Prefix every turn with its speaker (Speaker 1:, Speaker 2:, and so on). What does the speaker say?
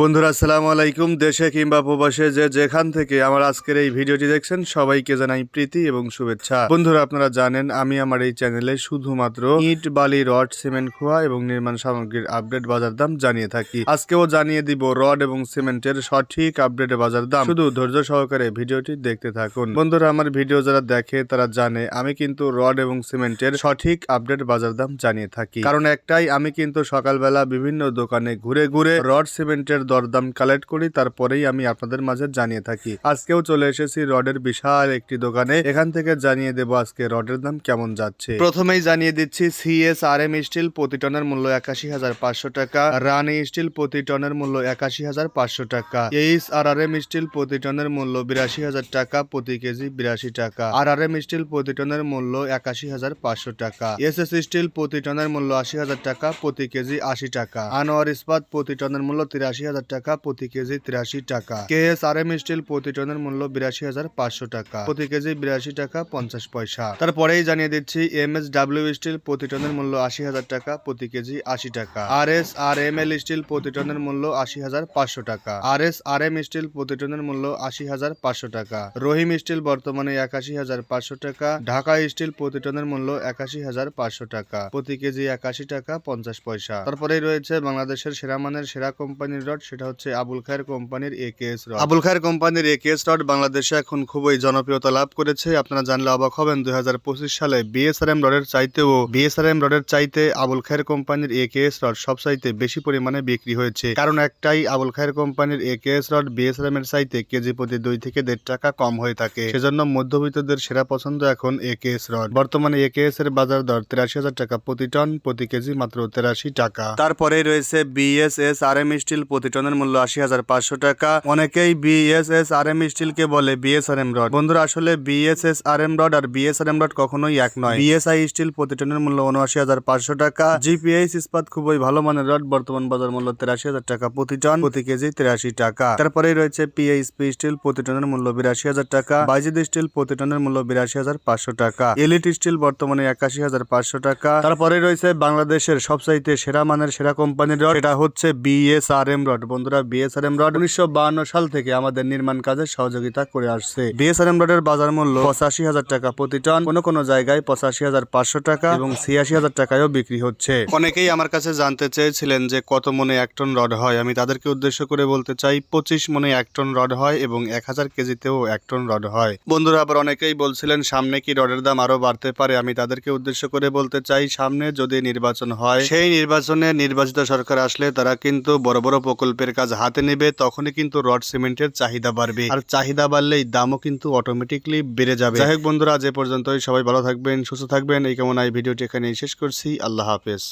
Speaker 1: বন্ধুরা, আসসালামু আলাইকুম। দেশে কিংবা প্রবাসে যে যেখান থেকে আমার আজকের এই ভিডিওটি দেখছেন, সবাইকে জানাই প্রীতি এবং শুভেচ্ছা। বন্ধুরা, আপনারা জানেন, আমি আমার এই চ্যানেলে শুধুমাত্র ইট, বালি, রড, সিমেন্ট, খোয়া এবং নির্মাণ সামগ্রীর আপডেট বাজার দাম জানিয়ে থাকি। আজকেও জানিয়ে দিব রড এবং সিমেন্টের সঠিক আপডেট বাজার দাম। শুধু ধৈর্য সহকারে ভিডিওটি দেখতে থাকুন। বন্ধুরা, আমার ভিডিও যারা দেখে, তারা জানে, আমি কিন্তু রড এবং সিমেন্টের সঠিক আপডেট বাজার দাম জানিয়ে থাকি। কারণ একটাই, আমি কিন্তু সকালবেলা বিভিন্ন দোকানে ঘুরে ঘুরে রড, সিমেন্টের দরদাম কালেক্ট করি, তারপরেই আমি আপনাদের মাঝে জানিয়ে থাকি। আজকেও চলে এসেছি রডের বিশাল একটি দোকানে। এখান থেকে জানিয়ে দেব আজকে রডের দাম কেমন যাচ্ছে। প্রথমেই জানিয়ে দিচ্ছি সিএস আর এম স্টিল প্রতি টনের মূল্য একাশি হাজার পাঁচশো টাকা রানি স্টিল প্রতি টনের মূল্য একাশি হাজার পাঁচশো টাকা H R R M steel প্রতি টনের মূল্য বিরাশি হাজার টাকা, প্রতি কেজি বিরাশি টাকা আর আর এম স্টিল প্রতি টনের মূল্য একাশি হাজার পাঁচশো টাকা এস এস স্টিল প্রতি টনের মূল্য আশি হাজার টাকা, প্রতি কেজি আশি টাকা আনোয়ার ইস্পাত প্রতি টনের মূল্য তিরাশি হাজার টাকা, প্রতি কেজি তিরাশি টাকা। K S R M steel প্রতি টনের মূল্য বিরাশি হাজার পাঁচশো টাকা। প্রতি কেজি বিরাশি টাকা পঞ্চাশ পয়সা। তারপরেই জানিয়ে দিচ্ছি এম এস ডাব্লিউ স্টিল প্রতি টনের মূল্য আশি হাজার টাকা, প্রতি কেজি আশি টাকা। R S R M L steel প্রতি টনের মূল্য আশি হাজার পাঁচশো টাকা। R S R M steel প্রতি টনের মূল্য আশি হাজার পাঁচশো টাকা। রহিম স্টিল বর্তমানে একাশি হাজার পাঁচশো টাকা। ঢাকা স্টিল প্রতি টনের মূল্য একাশি হাজার পাঁচশো টাকা। প্রতি কেজি একাশি টাকা, পঞ্চাশ পয়সা। তারপরেই রয়েছে বাংলাদেশের সেরা মানের সেরা কোম্পানির রড সেটা হচ্ছে আবুল খায়ের কোম্পানির একেএস রড। আবুল খায়ের কোম্পানির এ কে এস রড বাংলাদেশে এখন খুবই জনপ্রিয়তা লাভ করেছে। আপনারা জানলে অবাক হবেন দুই হাজার পঁচিশ সালে বিএসআরএম রডের চাইতেও বিএসআরএম রডের চাইতে আবুল খায়ের কোম্পানির এ কে এস রড সব চাইতে বেশি পরিমাণে বিক্রি হয়েছে। কারণ একটাই আবুল খায়ের কোম্পানির A K S rod BSRM এর চাইতে কেজি প্রতি দুই থেকে দেড় টাকা কম হয়ে থাকে। সেজন্য মধ্যবিত্তদের সেরা পছন্দ এখন একেএস রড। বর্তমানে একেএস এর বাজার দর তিরাশি হাজার টাকা প্রতি টন প্রতি কেজি মাত্র তেরাশি টাকা। তারপরে রয়েছে বিএসএস আর এম স্টিল প্রতি টনের মূল্য আশি হাজার পাঁচশো টাকা। অনেকেই বিএসএস আর এম স্টিল কে বলে বিএসআরএম রড। বন্ধুরা, আসলে বিএসএস আর এম রড আর বিএসআরএম রড কখনোই এক নয়। বিএসআই স্টিল প্রতি টনের মূল্য উনআশি হাজার পাঁচশো টাকা। জিপিএইচ ইস্পাত খুবই ভালো মানের রড। বর্তমান বাজার মূল্য তেরাশি হাজার টাকা প্রতি টন, প্রতি কেজি তিরাশি টাকা। তারপরেই রয়েছে পিএইচপি স্টিল প্রতি টনের মূল্য বিরাশি হাজার টাকা। বাইজিদ স্টিল প্রতি টনের মূল্য বিরাশি হাজার পাঁচশো টাকা। এলিট স্টিল বর্তমানে একাশি হাজার পাঁচশো টাকা। তারপরে রয়েছে বাংলাদেশের সবচাইতে সেরা মানের সেরা কোম্পানির রড। এটা হচ্ছে বিএসআরএম রড। বন্ধুরা বিএসআরএম রড উনিশশো সাল থেকে আমাদের নির্মাণ কাজে সহযোগিতা করে আসছে। বিএসআরএম রডের বাজার মূল্য পঁচাশি হাজার টাকা প্রতি টন, কোনো কোনো জায়গায় পঁচাশি হাজার পাঁচশো টাকা এবং ছিয়াশি হাজার টাকায়ও বিক্রি হচ্ছে। অনেকেই আমার কাছে জানতে চেয়েছিলেন যে কত মনে এক টন রড হয়। আমি তাদেরকে উদ্দেশ্য করে বলতে চাই, পঁচিশ মনে এক টন রড হয় এবং এক হাজার কেজিতেও এক টন রড হয়। বন্ধুরা, আবার অনেকেই বলছিলেন, সামনে কি রডের দাম আরও বাড়তে পারে? আমি তাদেরকে উদ্দেশ্য করে বলতে চাই, সামনে যদি নির্বাচন হয়, সেই নির্বাচনে নির্বাচিত সরকার আসলে তারা কিন্তু বড় বড় প্রকল্পের কাজ হাতে নেবে, তখনই কিন্তু রড সিমেন্টের চাহিদা বাড়বে। আর চাহিদা বাড়লেই দামও কিন্তু অটোমেটিকলি বেড়ে যাবে। যাই হোক বন্ধুরা যে পর্যন্তই। সবাই ভালো থাকবেন, সুস্থ থাকবেন। এই কেমন এই ভিডিওটি এখানে শেষ করছি। আল্লাহ হাফেজ।